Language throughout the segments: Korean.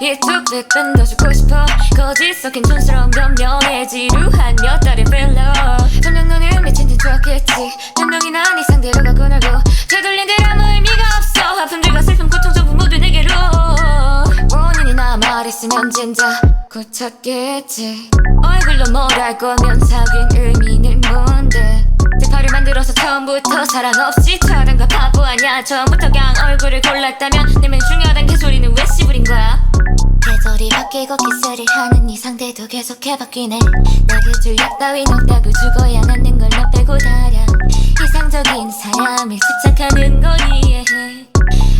이쪽 백반 더 주고 싶어. 거짓 섞인 촌스러운 변명에 지루한 몇 달의 필러 분명 너는 미친 듯 좋았겠지. 몇 명이나 네 상대로 가고 날고. 되돌린 들 아무 의미가 없어. 아픔들과 슬픔 고통 전부 모두 내게로. 원인이 나 말했으면 진짜 고쳤겠지. 얼굴로 뭘할 거면 사귄 의미는 뭔데? 대파를 만들어서 처음부터 사랑 없이 차단가 바보 아냐 처음부터 그냥 얼굴을 골랐다면 내면 중요하 거야? 계절이 바뀌고 키스를 하는 이 상태도 계속해 바뀌네. 내게 줄약 따윈 없다고 죽어야 남는 걸너 빼고 다려. 이상적인 사람을 집착하는 건 이해해.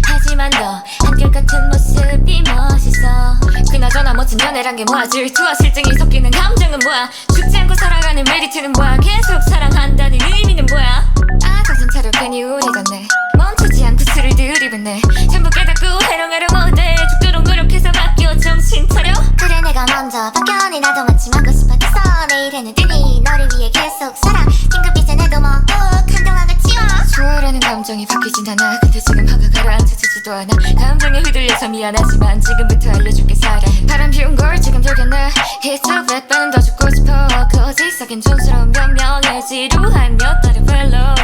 하지만 너 한결같은 모습이 멋있어. 그나저나 멋진 연애란 게 뭐야 질투와 실증이 섞이는 감정은 뭐야? 죽지 않고 살아가는 메리트는 뭐야? 계속 사랑한다는 의미는 뭐야? 아 정신 차려. 괜히 우울해졌네. 멈추지 않고 술을 들이붓네. 전부 깨닫고 해롱해롱 못해 나도 마치 하고 싶어져서 내일 해는 뜨니 너를 위해 계속 살아. 이제 내도 먹고 한동안 같이 와 좋아라는 감정이 바뀌진 않아 근데 지금 화가 가라앉히지도 않아. 감정에 휘둘려서 미안하지만 지금부터 알려줄게 사랑. 바람 피운 걸 지금 들겠네. 히트 백반은 더 죽고 싶어. 거짓 섞인 촌스러운 변명에 지루한 몇 달의 펠로